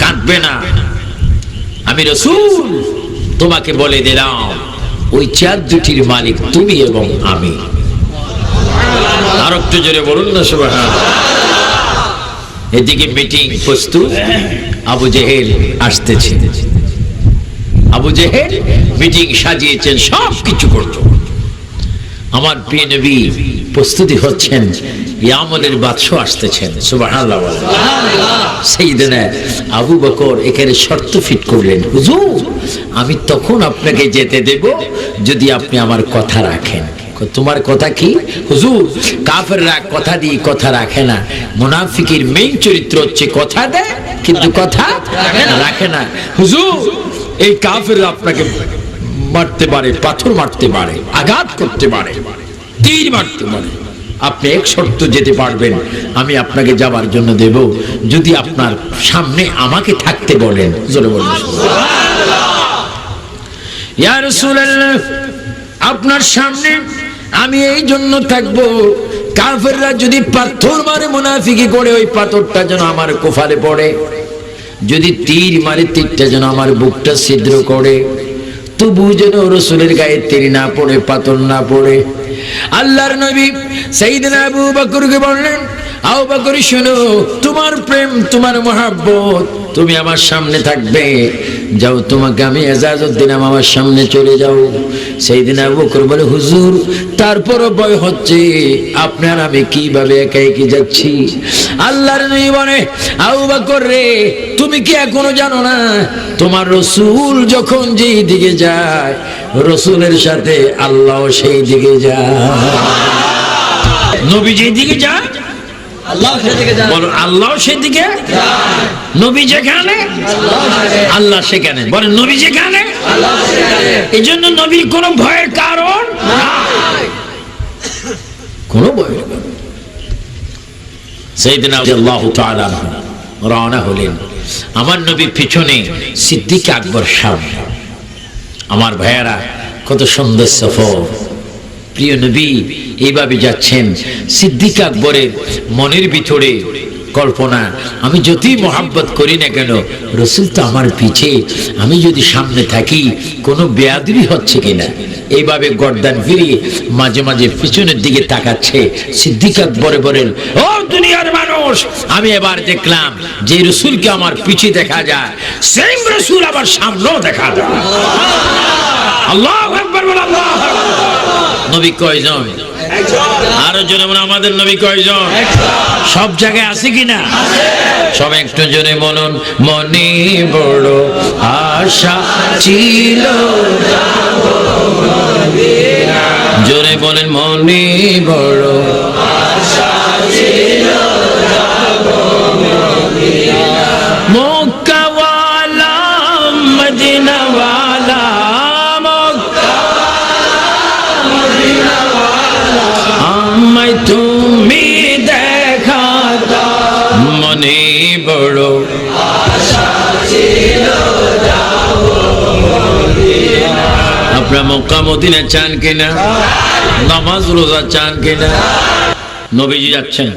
কাঁদবে না। আমি রসুল, তোমাকে বলে দিলাম, ওই চেয়ার দুটির মালিক তুমি এবং আমি। আর একটু জোরে বলুন না সুবহান এদিকে মিটিং প্রস্তুত, আবু জেহেল আসতেছে। আবু জেহেল মিটিং সাজিয়েছেন সব কিছু করতো। আমার প্রিয় নবী, প্রস্তুতি হচ্ছেন ইয়ামলের বাদশাহ আসতেছেন সেই দিনে আবু বকর এখানে শর্ত ফিট করলেন, হুজুর, আমি তখন আপনাকে যেতে দেব যদি আপনি আমার কথা রাখেন। তোমার কথা কি? হুজুর, কাফেররা কথা দিয়ে কথা রাখে না। মুনাফিকের মেইন চরিত্র হচ্ছে কথা দেয়, কিন্তু কথা রাখে না। হুজুর, এই কাফেররা আপনাকে মারতে পারে, পাথর মারতে পারে, আঘাত করতে পারে, তীর মারতে পারে। আপনি এক শর্ত যেতে পারবেন, আমি আপনাকে যাবার জন্য দেব। যদি আপনার সামনে আমাকে থাকতে বলেন, জোরে বলুন। আপনার সামনে আমি এই জন্য থাকব, কাফেররা যদি পাথর মারে মুনাফিকি করে, ওই পাথরটা যেন আমার কোফালে পড়ে। যদি তীর মারে, তীরটা যেন আমার বুকটা ছিদ্র করে। তবু যেন রসুলের গায়ে তীর না পড়ে, পাথর না পড়ে। আল্লাহর নবী সেইদিন আবু বকরকে বললেন আবু বকর, শোনো, তোমার প্রেম, তোমার মহাব্বত, তুমি আমার সামনে থাকবে। যাও, তোমাকে আমি এজাজত দিলাম, আমার সামনে চলে যাও। সেই দিন আবু বকর বলে, হুজুর, তারপরও ভয় হচ্ছে। আপনার আমি কীভাবে একা একে যাচ্ছি? আল্লাহর নবী বলে, আবু বকর রে, তুমি কি এখনও জানো না? তোমার রসুল যখন যেই দিকে যায়, রসুলের সাথে আল্লাহ সেই দিকে যায়। নবী যেই দিকে যায় আল্লাহ সেদিকে নবী যেখানে, আল্লাহ সেখানে। বলে নবী যেখানে এই জন্য নবীর ভয়ের কারণ ভয়ের রওনা হলেন। আমার নবী পিছনে সিদ্দিক আকবর সামনে। আমার ভাইয়ারা, কত সুন্দর সফর। প্রিয় নবী, এইভাবে যাচ্ছেন সিদ্দিক আকবরের মনের ভিতরে কল্পনা। আমি যতই মোহাব্বত করি না কেন, রসুল তো আমার পিছে আমি যদি সামনে থাকি, কোনো বেয়াদবি হচ্ছে কিনা? এইভাবে গর্দান ফিরিয়ে মাঝে মাঝে পিছনের দিকে তাকাচ্ছে সিদ্দিক আকবরে বলেন, ও দুনিয়ার মানুষ, আমি এবার দেখলাম যে রসুলকে আমার পিছে দেখা যায়, সেম রসুল আবার সামনেও দেখা যায়। আল্লাহ আল্লাহ নবী কয়জন? আরও জনে মনে আমাদের নবী কয়জন? সব জায়গায় আছে কিনা? সব একটু জনে বলুন, মনে বড় আশা ছিল জোরে বলেন, মনে বড় আপনার মক্কা মদিনা চান কিনা? নামাজ রোজা চান কিনা? নবীজি যাচ্ছেন।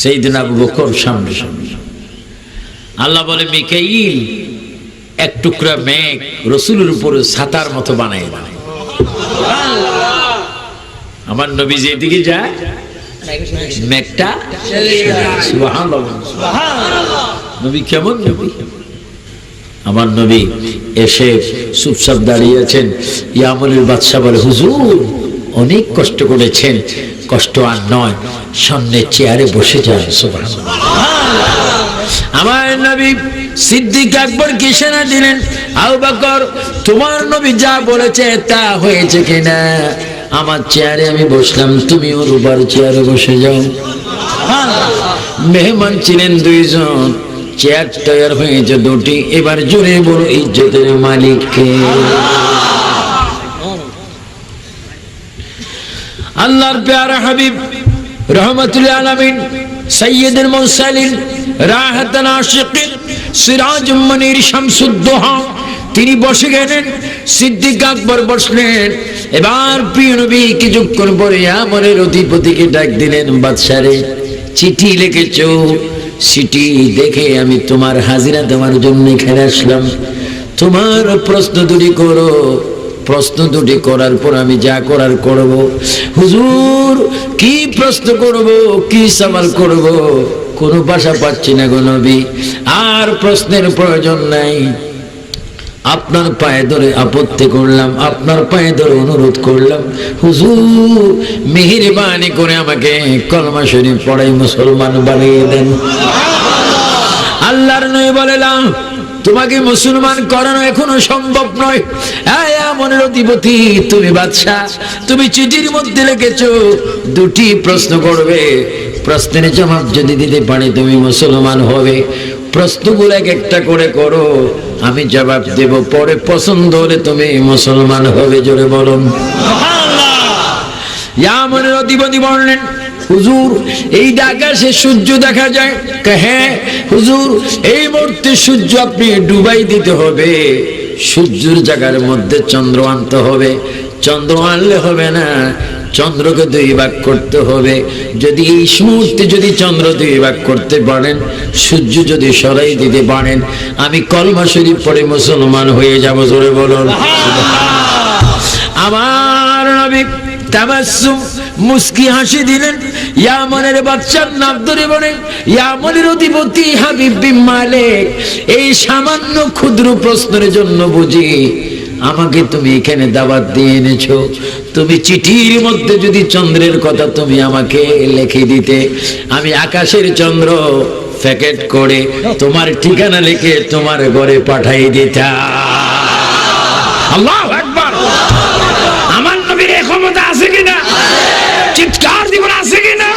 সেই দিন আবু বকর সামনে সামনে। আল্লাহ বলে মিকাইল এক টুকরা মেঘ রসুলের উপরে ছাতার মতো বানাই বানায় আমার নবী যেদিকে যায়। মেঘটা। নবী কেমন নবী? আমার নবী এসে চুপচাপ দাঁড়িয়ে আছেন ইয়ামলের বাদশাহ বলে, হুজুর, অনেক কষ্ট করেছেন, কষ্ট আর নয় সামনের চেয়ারে বসে যান। আমার নবী সিদ্দিক আকবর কিসেনা দিলেন? আবু বকর, তোমার নবী যা বলেছে তা হয়েছে কিনা? আমার চেয়ারে আমি বসলাম তুমি ওর উপর চেয়ারে বসে যাও। মেহমান ছিলেন দুইজন। চেয়ার তৈরি হয়েছে দুটি, এবার জোরে বড় ইজ্জতের মালিককে। আল্লাহর পেয়ারা হাবিব, রহমতুল আলমিন সৈয়দুল মুরসালিন, রাহাতান আশিকিন, সিরাজ মনির শামসুদ্দোহা, তিনি বসে গেলেন, সিদ্দিক আকবর বসলেন। এবার প্রিয় নবী কিছুক্ষণ পরে আমরের অধিপতিকে ডাক দিলেন, বাদশারে, চিঠি লিখেছ। চিঠি দেখে আমি তোমার হাজিরা দেওয়ার জন্য এখানে আসলাম। তোমার প্রশ্ন দুটি করো। প্রশ্ন দুটি করার পর আমি যা করার করব। হুজুর, কি প্রশ্ন করব, কি সওয়াল করব? কোনো ভাষা পাচ্ছি না গো নবী। আর প্রশ্নের প্রয়োজন নাই। আপনার পায়ে ধরে আপত্তি করলাম, আপনার পায়ে ধরে অনুরোধ করলাম। হুজুর, মেহেরবানি করে আমাকে কলমা শরীফ পড়াই মুসলমান বানিয়ে দেন। আল্লাহর নয় বলেলাম তোমাকে মুসলমান করানো এখনও সম্ভব নয়। মনের অধিপতি তুমি বাদশাহ, তুমি চিঠির মধ্যে লিখেছো, দুটি প্রশ্ন করবে। প্রশ্নের জবাব যদি দিতে পারি, তুমি মুসলমান হবে। প্রশ্নগুলো এক একটা করে করো। আমি জবাব দেব পরে পছন্দ হলে তুমি মুসলমান হবে জোরে বলুন। ইয়ামনের অধিপতি বললেন হুজুর এই আকাশে সূর্য দেখা যায়। হ্যাঁ হুজুর এই মুহূর্তে সূর্য আপনি ডুবাই দিতে হবে। সূর্যের জায়গার মধ্যে চন্দ্র আনতে হবে। চন্দ্র আনলে হবে না চন্দ্রকে দুই ভাগ করতে হবে। যদি এই মুহূর্তে যদি চন্দ্র দুই ভাগ করতে পারেন, সূর্য যদি সরাই দিতে পারেন, আমি কলমা শরীফ পড়ে মুসলমান হয়ে যাব, জোরে বলুন। আমার নবী মুস্কি হাসি দিলেন ইয়ামনের বাচ্চার নাম ধরে বলেন ইয়ামনের অধিপতি হাবিব বিন এই সামান্য ক্ষুদ্র প্রশ্নের জন্য বুঝি আমাকে তুমি এখানে দাওয়াত দিয়ে এনেছো। তুমি চিঠির মধ্যে যদি চন্দ্রের কথা তুমি আমাকে লিখে দিতে, আমি আকাশের চন্দ্র প্যাকেট করে তোমার ঠিকানা লিখে তোমার ঘরে পাঠাই একবার আমার নবীর ক্ষমতা আছে কিনা? চিৎকার দিব আছে কিনা?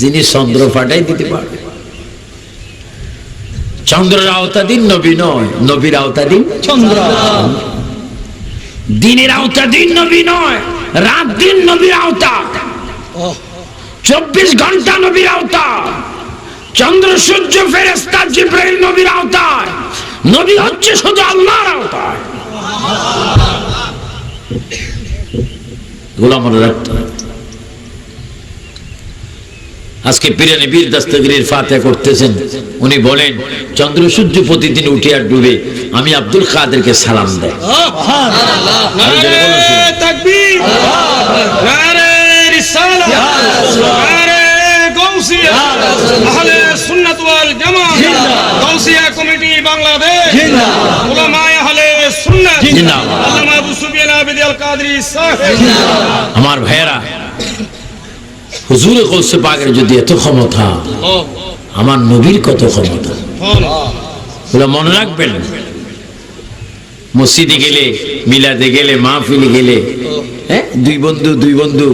যিনি চন্দ্র পাঠাই দিতে পারবে। চন্দ্রের আওতাধীন নবী নয়, নবীর আওতাধীন চন্দ্র। দিনের আওতাধীন নবী নয়, রাত দিন নবীর আওতা। চব্বিশ ঘণ্টা নবীর আওতা। চন্দ্র, সূর্য ফেরেস্তা জিব্রাইল নবীর আওতায় নবী হচ্ছে শুধু আল্লাহর আওতায় গোলাম রাখতে আজকে পিরানি বীর দাস্তগিরির ফাতে করতেছেন। উনি বলেন চন্দ্র সূর্য প্রতিদিন উঠে আর ডুবে আমি আব্দুল কাদেরকে সালাম দেয় আমার ভাইয়েরা হুজুরে কৌসে পাকের যদি এত ক্ষমতা, আমার নবীর কত ক্ষমতা? ওগুলো মনে রাখবেন, মসজিদে গেলে, মিলাদে গেলে, মাহফিলে গেলে হ্যাঁ দুই বন্ধু দুই বন্ধু,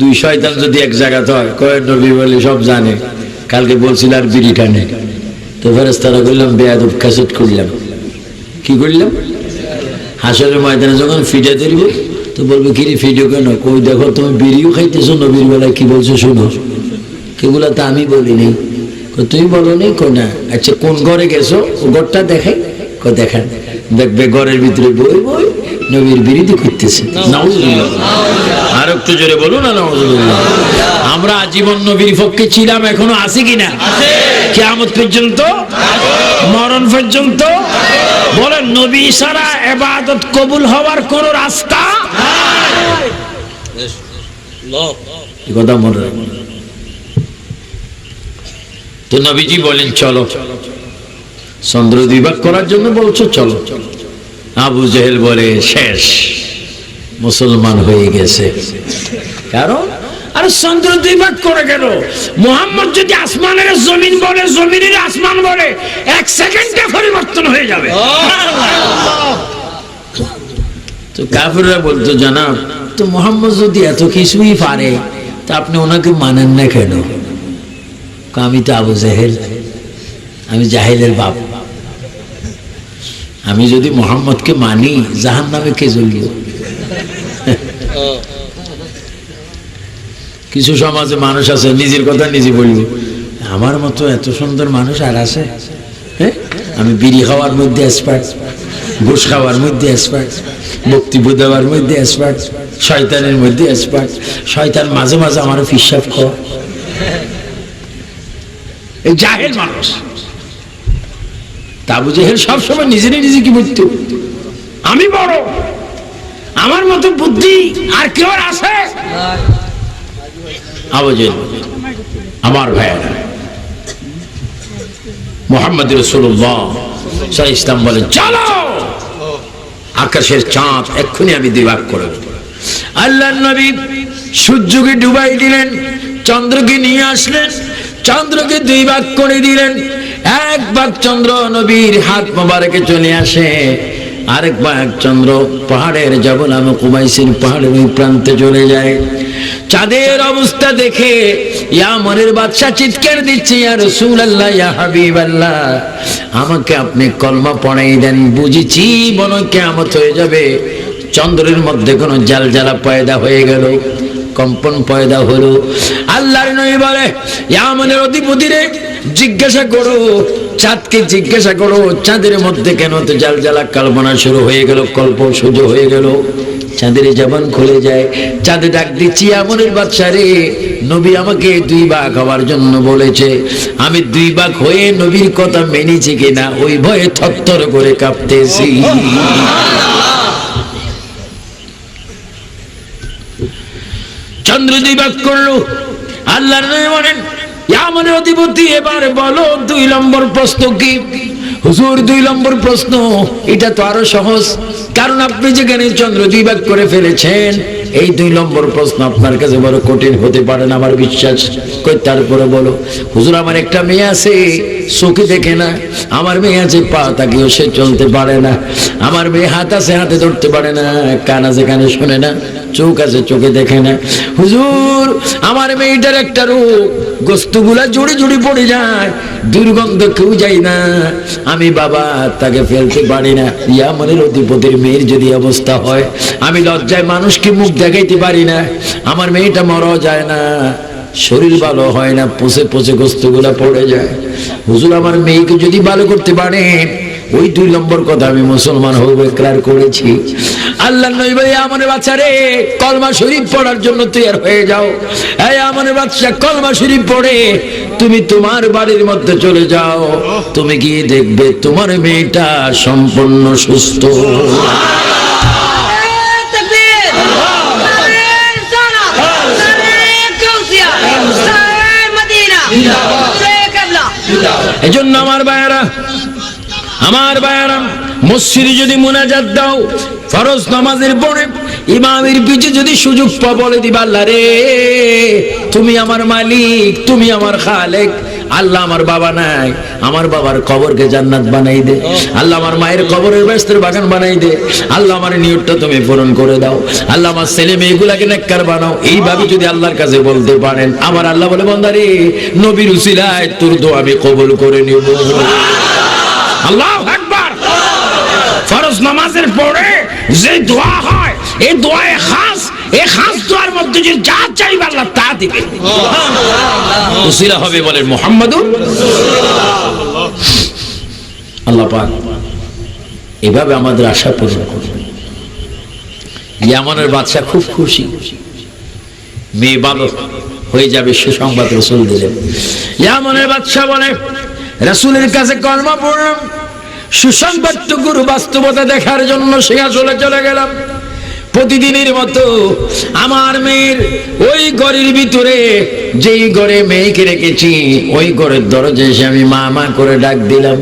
দুই শয়তান যদি এক জায়গাতে হয় কয়েক নবী বলে সব জানে, কালকে বলছিল আর বিড়ি টানে। তো ফেরেস্তারা করলাম বেয়াদব ক্যাসেট করলাম। কি করলাম? হাসরের ময়দানে যখন ফিডে ধরব তো বলবে, কিরে ফিডিও কেন? কই, দেখো, তুমি বিড়িও খাইতেছো নবীর বেলায় কি বলছো, শোনো। কেগুলো তো আমি বলিনি তুমি বলো নি কো না। আচ্ছা কোন ঘরে গেছো? ঘরটা দেখাই। কো দেখান দেখবে, ঘরের ভিতরে বই বই, নবীর বিরোধী করতেছে। আর একটু জোরে বলুন আমরা আজীবন নবীর পক্ষে ছিলাম, এখনও আছি কিনা? কেয়ামত পর্যন্ত? মরণ পর্যন্ত? বলেন, নবী সারা এবাদত কবুল হওয়ার কোন রাস্তা কথা মনে তো নবীজি বলেন চলো। চন্দ্র বিভাগ করার জন্য বলছো চলো। আবু জেহেল বলে শেষ। মুসলমান হয়ে গেছে। কারণ আর চন্দ্র দুই ভাগ করে গেল মোহাম্মদ যদি আসমানের জমিন বলে জমিনের আসমান বলে এক সেকেন্ডে পরিবর্তন হয়ে যাবে। তো কাফিররা বলতো জানাব তো মোহাম্মদ যদি এত কিছুই পারে, তা আপনি ওনাকে মানেন না কেন? আমি তো আবু জাহেল। আমি জাহেলের বাপ। আমি যদি মোহাম্মদকে মানি জাহান নামে কে জ্বলিয়ে কিছু সমাজে মানুষ আছে, নিজের কথা নিজে বলবে। আমার মতো এত সুন্দর মানুষ আর আছে? আমি বিড়ি খাওয়ার মধ্যে এক্সপার্ট ঘুষ খাওয়ার মধ্যে এক্সপার্ট বক্তব্য দেওয়ার মধ্যে এক্সপার্ট শয়তানের মধ্যে এক্সপার্ট শয়তান মাঝে মাঝে আমার ফিসাব কর এই জাহেল মানুষ। তাবু জেহেল সবসময় নিজেরই নিজে কি বুঝতো আমি বড়। আমার মতো বুদ্ধি আর কেউ আছে? আমার ভাইয়েরা। মোহাম্মদ রসুল্লাহ ইসলাম বলেন চলো, আকাশের চাঁদ এক্ষুনি আমি দুই ভাগ করে দেব। আল্লাহ নবী সূর্যকে ডুবাই দিলেন, চন্দ্রকে নিয়ে আসলেন, চন্দ্রকে দুই ভাগ করে দিলেন। এক ভাগ চন্দ্র নবীর হাত মোবারকে চলে আসে, আরেক ভাগ চন্দ্র পাহাড়ের জবল আমি কুমাইসির পাহাড়ের ওই প্রান্তে চলে যায়। চাঁদের অবস্থা দেখে, ইয়া মনের বাদশা চিৎকার দিচ্ছে, ইয়া রসুল আল্লাহ ইয়া হাবিব আল্লাহ আমাকে আপনি কলমা পড়াই দেন, বুঝেছি মনে কেমত হয়ে যাবে চন্দ্রের মধ্যে কোনো জাল জ্বালা পয়দা হয়ে গেল, কম্পন পয়দা হলো। আল্লাহর নই বলে মনের অধিপতি রে জিজ্ঞাসা করো, চাঁদকে জিজ্ঞাসা করো, চাঁদের মধ্যে কেন তো জাল জ্বালা কল্পনা শুরু হয়ে গেল, কল্প সুযোগ হয়ে গেল? চাঁদের জবান খুলে যায়, চাঁদে ডাক দিচ্ছি আমনের বাচ্চা রে, নবী আমাকে দুই ভাগ হওয়ার জন্য বলেছে। আমি দুই ভাগ হয়ে নবীর কথা মেনেছি কিনা, ওই ভয়ে থরথর করে কাঁপতেছি। চন্দ্র দুই ভাগ করল। আল্লাহর বলেন আমনের অধিপতি এবার বলো দুই নম্বর প্রশ্ন কি? হুজুর, দুই নম্বর প্রশ্ন, এটা তো আরও সহজ। কারণ আপনি যেখানে চন্দ্র দুই ভাগ করে ফেলেছেন, এই দুই নম্বর প্রশ্ন আপনার কাছে বড় কঠিন হতে পারে না, আমার বিশ্বাস। তারপরে বলো। হুজুর, আমার একটা মেয়ে আছে, চোখে দেখে না। আমার মেয়ে আছে, পা তাকেও সে চলতে পারে না। আমার মেয়ে হাত আছে, হাতে ধরতে পারে না, কান আছে, কানে শোনে না। চোখ আছে চোখে দেখে না। হুজুর, আমার মেয়েটার একটা রোগ। গোস্তগুলা জুড়ে জুড়ে পড়ে যায়। দুর্গন্ধ কেউ যায় না। আমি বাবা, তাকে ফেলতে পারি না। ইয়া মনের অধিপতির মেয়ের যদি অবস্থা হয়, আমি লজ্জায় মানুষকে মুখ দেখাইতে পারি না। আমার মেয়েটা মরাও যায় না। শরীর ভালো হয় না পচে পচে গোস্তগুলা পড়ে যায়। হুজুর, আমার মেয়েকে যদি ভালো করতে পারে ওই দুই নম্বর কথা আমি মুসলমান হব একরার করেছি। আল্লাহ নই বলে আমার বাচ্চারে কলমা শরীফ পড়ার জন্য তৈয়ার হয়ে যাও। এই আমার বাচ্চা কলমা শরীফ পড়ে তুমি তোমার বাড়ির মধ্যে চলে যাও। তুমি গিয়ে দেখবে তোমার মেয়েটা সম্পূর্ণ সুস্থ। এজন্য আমার ভাইয়েরা আমার বায়ারা মসজিদে যদি মুনাজাত দাও, ফরজ নামাজের পরে ইমামের পিছে যদি সুযোগ পা বলে দিবা, আল্লাহ রে, তুমি আমার মালিক, তুমি আমার খালেক। আল্লাহ আমার বাবা নাই, আমার বাবার কবরকে জান্নাত বানাই দে। আল্লাহ আমার মায়ের কবরের ব্যস্তের বাগান বানাই দে। আল্লাহ আমার নিয়তটা তুমি পূরণ করে দাও। আল্লাহ আমার ছেলে মেয়েগুলাকে নেককার বানাও। এইভাবে যদি আল্লাহর কাছে বলতে পারেন, আমার আল্লাহ বলে, বন্দারে, নবীর উসিলায় তোর দোয়া আমি কবুল করে নিব। আল্লাহ নামাজের পরে যে দোয়া হয়, এই দোয়ায় খাস, এই খাস দোয়ার মধ্যে যে যা চাইবে আল্লাহ তা দিবে। হবে আল্লাহ পাক এভাবে আমাদের আশা পূরণ করবে ইয়ামানের বাদশা খুব খুশি। মেয়ে ভালো হয়ে যাবে সুসংবাদ রসুল দিলেন। ইয়ামানের বাদশা বলে, রসুলের কাছে কর্ম পড়লাম সুসংবাদটুকুর বাস্তবতা দেখার জন্য সে আসলে চলে গেলাম। প্রতিদিনের মতো আমার মেয়ের ওই ঘরের ভিতরে যেই ঘরে মেয়েকে রেখেছি, ওই ঘরের দরজা এসে আমি মা মা করে ডাক দিলাম।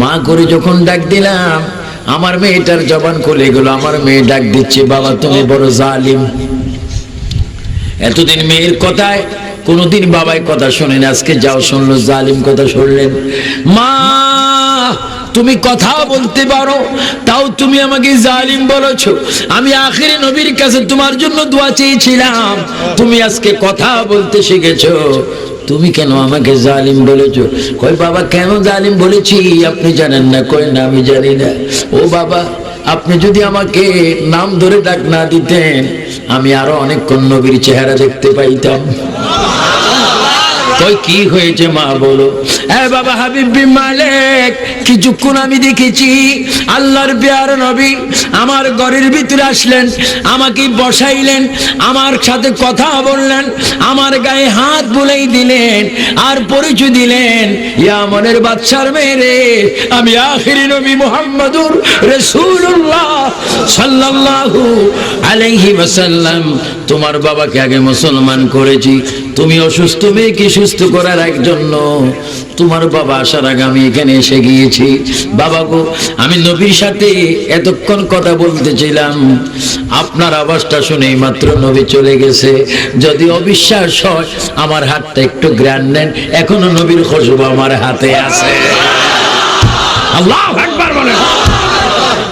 মা করে যখন ডাক দিলাম, আমার মেয়েটার জবান খুলে গেল। আমার মেয়ে ডাক দিচ্ছে, বাবা, তুমি বড় জালিম। এতদিন মেয়ের কথায় কোনোদিন বাবাই কথা শোনেন। আজকে যাও শুনলো, জালিম কথা শুনলেন। মা তুমি কথা বলতে পারো, তাও তুমি আমাকে জালিম বলেছ। আমি আখেরি নবীর কাছে তোমার জন্য দোয়া চেয়েছিলাম। তুমি আজকে কথা বলতে শিখেছো। তুমি কেন আমাকে জালিম বলেছ? কই বাবা, কেন জালিম বলেছি? আপনি জানেন না, কই না, আমি জানি না। ও বাবা, আপনি যদি আমাকে নাম ধরে ডাক না দিতেন, আমি আরও অনেকক্ষণ নবীর চেহারা দেখতে পাইতাম। কই কি হয়েছে মা বলো? এ বাবা হাবিব মালিক, কিছুক্ষণ আমি দেখেছি আল্লাহর পেয়ার নবী আমার ঘরের ভিতরে আসলেন, আমাকে বসাইলেন, আমার সাথে কথা বললেন, আমার গায়ে হাত বুলেই দিলেন আর পরিচয় দিলেন, ইয়া মনের বাচ্চার মেরে আমি আখিরি নবী মুহাম্মদুর রাসূলুল্লাহ সাল্লাল্লাহু আলাইহি ওয়াসাল্লাম, তোমার বাবাকে আগে মুসলমান করেছি তুমি অসুস্থ মেয়েকে সুস্থ করার এক তোমার বাবা আসার আগে আমি এখানে এসে গিয়েছি। বাবা গো, আমি নবীর সাথে এতক্ষণ কথা বলতেছিলাম আপনার আওয়াজটা শুনেই মাত্র নবী চলে গেছে। যদি অবিশ্বাস হয়, আমার হাতটা একটু গ্র্যান্ড নেন। এখনও নবীর খুশবু আমার হাতে আছে। আল্লাহ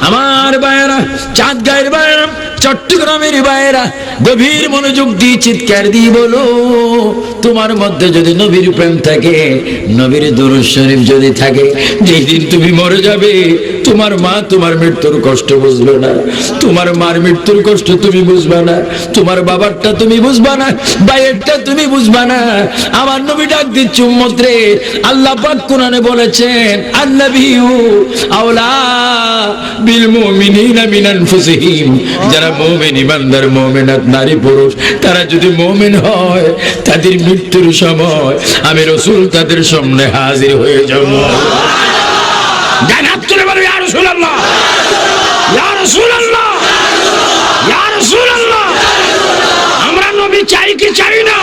আমার বায়রা চাঁদ গায়ের বায়রা চট্টগ্রামের বায়রা গভীর মনোযোগ দিয়ে চিৎকার দিয়ে বলো, তোমার মধ্যে যদি নবীর প্রেম থাকে, নবীর দরুদ শরীফ যদি থাকে যেই দিন তুমি মরে যাবে, তোমার মা তোমার মৃত্যুর কষ্ট বুঝবে না, তোমার মার মৃত্যুর কষ্ট তুমি বুঝবে না, তোমার বাবারটা তুমি বুঝবা না, ভাইয়েরটা তুমি বুঝবা না। আমার নবী ডাক দিচ্ছে উম্মত রে, আল্লাহ পাক কোরআনে বলেছেন আন্নাবিউ আওলা বিল মুমিনিনা মিন আনফুসিহিম। যারা মুমিন ইমানদার মুমিনাত নারী পুরুষ, তারা যদি মোমেন হয়, তাদের মৃত্যুর সময় আমি রসুল তাদের সামনে হাজির হয়ে যাব। আমরা নবী চাই কি চাই না?